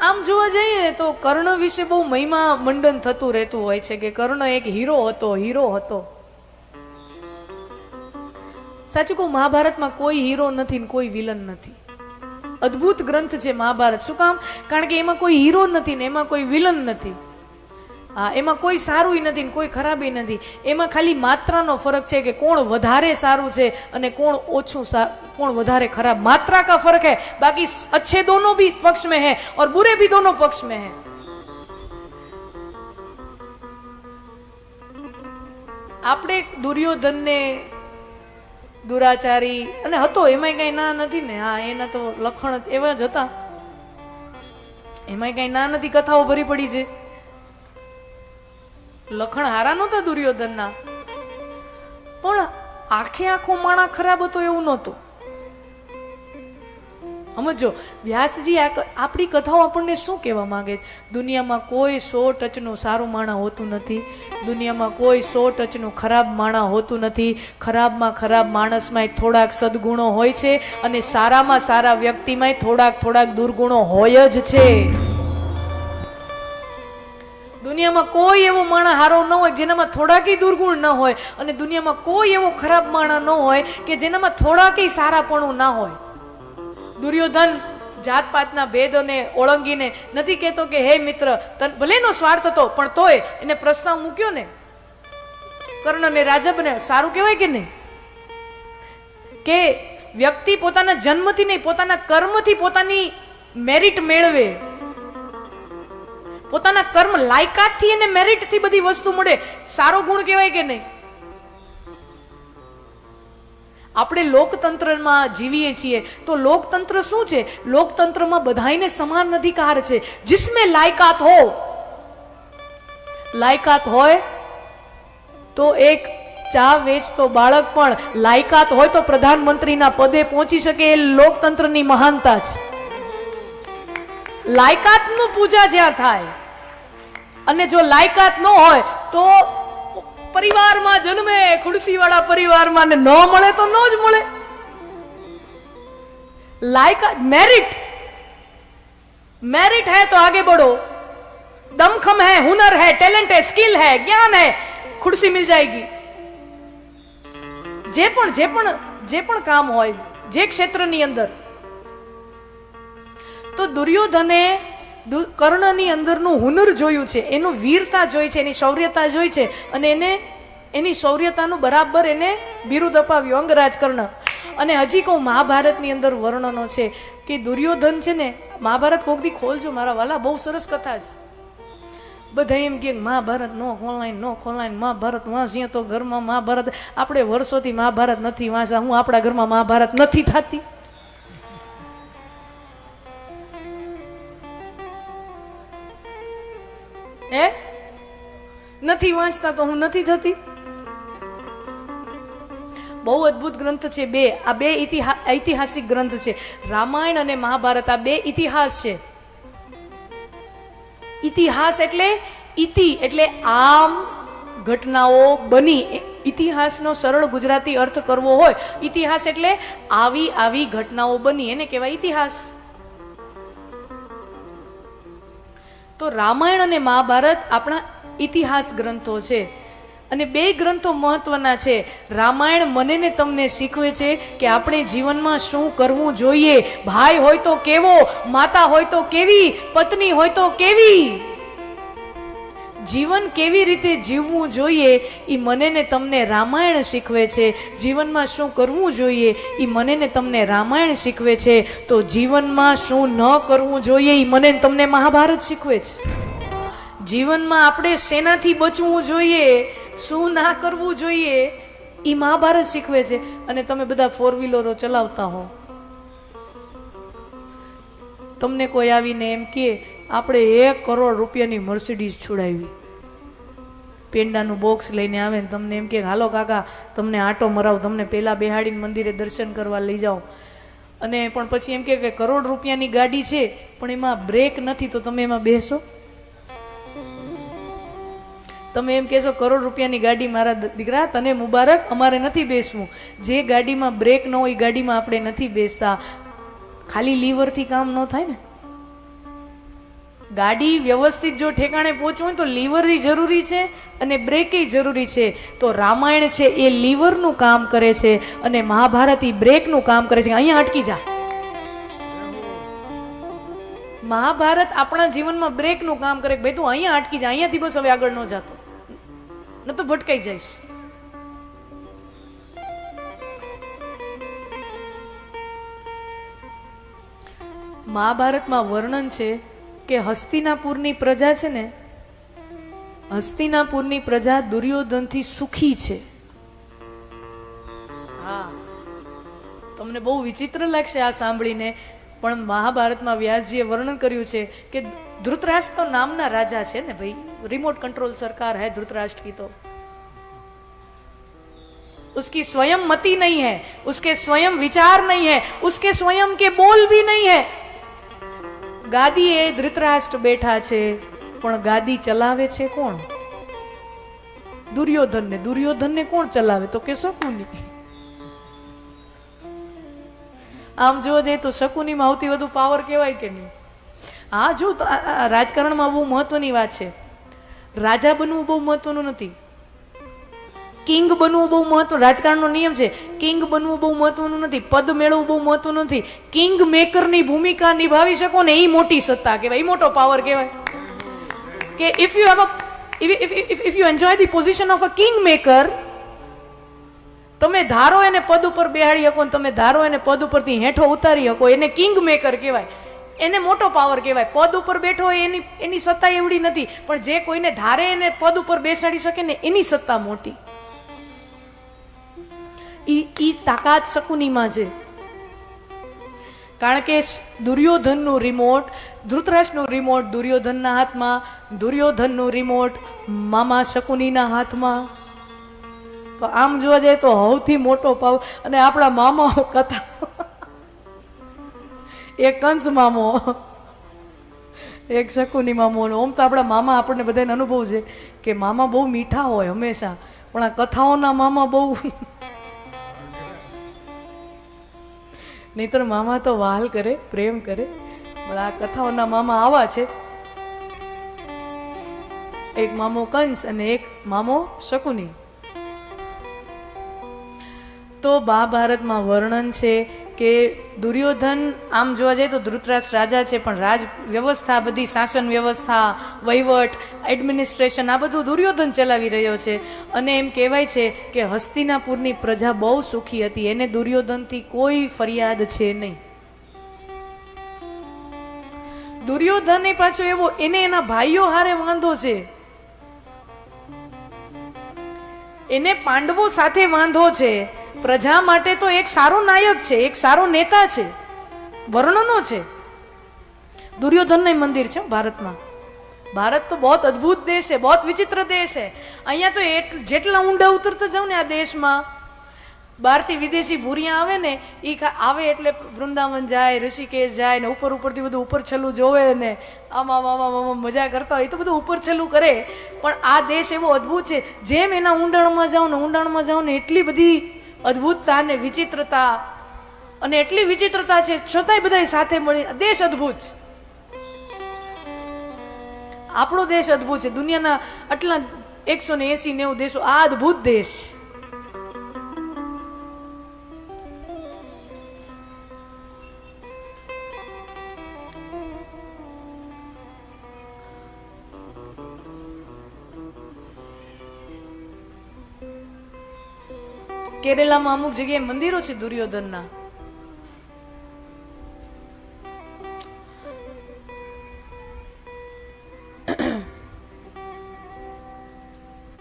આમ જોવા જઈએ ને તો કર્ણ વિશે બહુ મહિમા મંડન થતું રહેતું હોય છે કે કર્ણ એક હીરો હતો હીરો હતો. સાચું કહું, મહાભારતમાં કોઈ હીરો નથી ને કોઈ વિલન નથી. અદ્ભુત ગ્રંથ છે મહાભારત. શું કામ? કારણ કે એમાં કોઈ હીરો નથી ને એમાં કોઈ વિલન નથી. હા, એમાં કોઈ સારું નથી ને કોઈ ખરાબી નથી. એમાં ખાલી માત્રાનો ફરક છે કે કોણ વધારે સારું છે અને કોણ ઓછું કોણ વધારે ખરાબ માત્રા का फर्क है बाकी अच्छे दोनों भी पक्ष में है और बुरे भी दोनों पक्ष में है આપણે દુર્યોધનને દુરાચારી અને હતો એમાંય કઈ ના નથી ને હા એના તો લખણ એવા જ હતા એમાંય કઈ ના નથી કથાઓ ભરી પડી છે લખણ હારા નહોતા દુર્યોધનના પણ આખે આખો માણા ખરાબ હતો એવું નહોતું સમજો વ્યાસજી આ આપણી કથાઓ આપણને શું કહેવા માંગે છે? દુનિયામાં કોઈ સો ટચનું સારું માણા હોતું નથી. દુનિયામાં કોઈ સો ટચનું ખરાબ માણા હોતું નથી. ખરાબમાં ખરાબ માણસમાંય થોડાક સદગુણો હોય છે અને સારામાં સારા વ્યક્તિમાંય થોડાક થોડાક દુર્ગુણો હોય જ છે. દુનિયામાં કોઈ એવો માણસ હારો ન હોય જેનામાં થોડાકી દુર્ગુણ ન હોય અને દુનિયામાં કોઈ એવો ખરાબ માણસ ન હોય કે જેનામાં થોડાકી સારાપણું ના હોય. દુર્યોધન જાતપાતના ભેદોને ઓળંગીને નથી કહેતો કે, હે મિત્ર, તન ભલે એનો સ્વાર્થ હતો, પણ તોય એને પ્રસ્તાવ મૂક્યો ને. કર્ણને રાજા બને સારું કહેવાય કે નહીં? કે વ્યક્તિ પોતાના જન્મથી નહીં, પોતાના કર્મથી પોતાની મેરિટ મેળવે. પોતાના કર્મ લાયકાતથી અને મેરિટથી બધી વસ્તુ મળે. સારો ગુણ કહેવાય કે નહીં? આપણે લોકતંત્રમાં જીવીએ છીએ, તો લોકતંત્ર શું છે? લોકતંત્રમાં બધાને સમાન અધિકાર છે. જિસમે લાયકાત હો. લાયકાત હોય તો એક ચા વેચતો બાળક, પણ લાયકાત હોય તો પ્રધાનમંત્રીના પદે પહોંચી શકે એ લોકતંત્રની મહાનતા છે. લાયકાતનું પૂજા જ્યાં થાય, અને જો લાયકાત ન હોય તો परिवार मा जन्मे खुड़सी वाला परिवार माने न मळे तो नोज़ मळे। लाइक मेरिट मेरिट है तो आगे बढ़ो। दमखम है, हुनर है टैलेंट है स्किल है, ज्ञान है खुर्सी मिल जाएगी। जे पण, जे काम होय, जे क्षेत्र नी अंदर। तो दुर्योधने કર્ણની અંદરનું હુનર જોયું છે, એનું વીરતા જોઈ છે, એની શૌર્યતા જોઈ છે, અને એને, એની શૌર્યતાનું બરાબર એને બિરુદ અપાવ્યું, અંગરાજ કર્ણ. અને હજી કહું, મહાભારતની અંદર વર્ણનો છે કે દુર્યોધન છે ને, મહાભારત કોક દી ખોલજો મારા વાલા, બહુ સરસ કથા છે. બધા એમ કે મહાભારત નો ખોલાય નો ખોલાય મહાભારત વાંચીએ તો ઘરમાં મહાભારત, આપણે વર્ષોથી મહાભારત નથી વાંચ્યા હું આપણા ઘરમાં મહાભારત નથી થતી. નથી વાંચતા તો હું નથી થતી? બહુ અદ્ભુત ગ્રંથ છે બે. આ બે ઐતિહાસિક ગ્રંથ છે. રામાયણ અને મહાભારત આ બે ઇતિહાસ છે. ઇતિહાસ એટલે ઇતિ, એટલે આમ ઘટનાઓ બની. ઇતિહાસનો સરળ ગુજરાતી અર્થ કરવો હોય, ઇતિહાસ એટલે આવી આવી ઘટનાઓ બની. એને કહેવાય ઇતિહાસ. તો રામાયણ અને મહાભારત આપણા ઇતિહાસ ગ્રંથો છે. અને બે ગ્રંથો મહત્વના છે. રામાયણ મને ને તમને શીખવે છે કે આપણે જીવનમાં શું કરવું જોઈએ. ભાઈ હોય તો કેવો, માતા હોય તો કેવી, પત્ની હોય તો કેવી? જીવન કેવી રીતે જીવવું જોઈએ એ મને ને તમને રામાયણ શીખવે છે. જીવનમાં શું કરવું જોઈએ એ મને ને તમને રામાયણ શીખવે છે. તો જીવનમાં શું ન કરવું જોઈએ એ મને તમને મહાભારત શીખવે છે. જીવનમાં આપણે શેનાથી બચવું જોઈએ, શું ના કરવું જોઈએ એ મહાભારત શીખવે છે. અને તમે બધા ફોર વ્હીલરો ચલાવતા હો. તમને કોઈ આવીને એમ કે, આપણે એક કરોડ રૂપિયાની મર્સિડીઝ છોડાવી. પેંડાનું બોક્સ લઈને આવે ને તમને એમ કે, હાલો કાકા, તમને આટો મરાવ, તમને પહેલાં બેહાડીને મંદિરે દર્શન કરવા લઈ જાઓ. અને પણ પછી એમ કે કે કરોડ રૂપિયાની ગાડી છે, પણ એમાં બ્રેક નથી, તો તમે એમાં બેસો. તમે એમ કહેશો, કરોડ રૂપિયાની ગાડી મારા દીકરા, તને મુબારક, અમારે નથી બેસવું. જે ગાડીમાં બ્રેક ન હોય, એ ગાડીમાં આપણે નથી બેસતા. ખાલી લીવરથી કામ ન થાય ને. ગાડી વ્યવસ્થિત જો ઠેકાણે પહોંચવું હોય તો લીવરથી જરૂરી છે અને બ્રેક જરૂરી છે. તો રામાયણ છે, એ લીવરનું કામ કરે છે અને મહાભારત એ બ્રેકનું કામ કરે છે. અહીંયા અટકી જા. મહાભારત આપણા જીવનમાં બ્રેકનું કામ કરે. ભાઈ, તું અહીંયા અટકી જા. અહીંયાથી બસ હવે આગળ ન જાતો. ન તો ભટકાઈ જઈશ. મહાભારતમાં વર્ણન છે કે હસ્તિનાપુરની પ્રજા છે ને, હસ્તિનાપુરની પ્રજા દુર્યોધનથી સુખી છે. હા, તમને બહુ વિચિત્ર લાગશે આ સાંભળીને, પણ મહાભારતમાં વ્યાસજીએ વર્ણન કર્યું છે કે ધૃતરાષ્ટ્ર તો નામના રાજા છે ને ભાઈ રિમોટ કંટ્રોલ સરકાર है धृतराष्ट्र की तो उसकी स्वयं मति नहीं है उसके स्वयं विचार नहीं है उसके स्वयं के बोल भी नहीं है ગાદી એ ધૃતરાષ્ટ્ર બેઠા છે પણ ગાદી ચલાવે છે કોણ દુર્યોધન ને દુર્યોધન ને કોણ ચલાવે તો કે શકુની આમ જોવા જઈએ તો શકુનીમાં સૌથી વધુ પાવર કહેવાય કે નહીં હા જો રાજકારણમાં બહુ મહત્વની વાત છે. રાજા બનવું બહુ મહત્વનું નથી. કિંગ બનવું બહુ મહત્વ રાજકારણનો નિયમ છે. કિંગ બનવું બહુ મહત્વનું નથી. પદ મેળવવું બહુ મહત્વનું નથી. કિંગ મેકરની ભૂમિકા નિભાવી શકો ને એ મોટી સત્તા કહેવાય. એ મોટો પાવર કહેવાય. કે if you have a if you enjoy the position of a king maker તમે ધારો એને પદ ઉપર બેહાડી શકો તમે ધારો એને પદ ઉપરથી હેઠો ઉતારી શકો. એને કિંગ મેકર કહેવાય. એને મોટો પાવર કહેવાય. પદ ઉપર બેઠો હોય એની એની સત્તા એવડી નથી. પણ જે કોઈને ધારે એને પદ ઉપર બેસાડી શકે ને એની સત્તા મોટી. ઈ ઈ તાકાત શકુનીમાં છે. કારણ કે દુર્યોધનનું રિમોટ ધૃતરાષ્ટ્રનું રિમોટ દુર્યોધનના હાથમાં, દુર્યોધનનું રિમોટ મામા શકુનીના હાથમાં. તો આમ જોવા જાય તો સૌથી મોટો પાવ અને આપણા મામાઓ કથા એક કંસ મામો. એક શકુની મામો ઓમ તો આપણા મામા આપણને બધાને અનુભવ છે કે મામા બહુ મીઠા હોય હંમેશા, પણ આ કથાઓના મામા બહુ. નહીતર મામા તો વહાલ કરે, પ્રેમ કરે, પણ આ કથાઓના મામા આવા છે. એક મામો કંસ અને એક મામો શકુની. તો મહાભારતમાં વર્ણન છે કે દુર્યોધન આમ જોવા જઈએ તો ધૃતરાજ રાજા છે, પણ રાજ વ્યવસ્થા, બધી શાસન વ્યવસ્થા, વહીવટ એડમિનિસ્ટ્રેશન આ બધું દુર્યોધન ચલાવી રહ્યો છે. અને એમ કહેવાય છે કે હસ્તિનાપુરની પ્રજા બહુ સુખી હતી, એને દુર્યોધનથી કોઈ ફરિયાદ છે નહીં. દુર્યોધને પાછો એવો, એને એના ભાઈઓ હારે વાંધો છે. એને પાંડવો સાથે વાંધો છે. પ્રજા માટે તો એક સારો નાયક છે, એક સારો નેતા છે, વર્ણનો છે. દુર્યોધન મંદિર છે ભારતમાં. ભારત તો બહુ અદ્ભુત દેશ છે બહુ વિચિત્ર દેશ છે. અહીંયા તો જેટલા ઊંડા ઉતરતા જાઉં ને આ દેશમાં, બહારથી વિદેશી ભૂરિયા આવે ને એ આવે એટલે વૃંદાવન જાય, ઋષિકેશ જાય ને ઉપર ઉપરથી બધું ઉપર છેલ્લું જોવે ને, આમ આમ આમ મજા કરતા હોય એ તો બધું ઉપર છેલ્લું કરે. પણ આ દેશ એવો અદ્ભુત છે, જેમ એના ઊંડાણમાં જાઉં ને, ઊંડાણમાં જાઉં ને, એટલી બધી અદ્ભુતતા અને વિચિત્રતા. અને એટલી વિચિત્રતા છે, છતાંય બધા સાથે મળી. દેશ અદ્ભુત છે. આપણો દેશ અદ્ભુત છે. દુનિયાના આટલા એકસો ને એસી નેવું દેશો આ અદ્ભુત દેશ છે. કેરેલામાં અમુક જગ્યાએ મંદિરો છે દુર્યોધનના.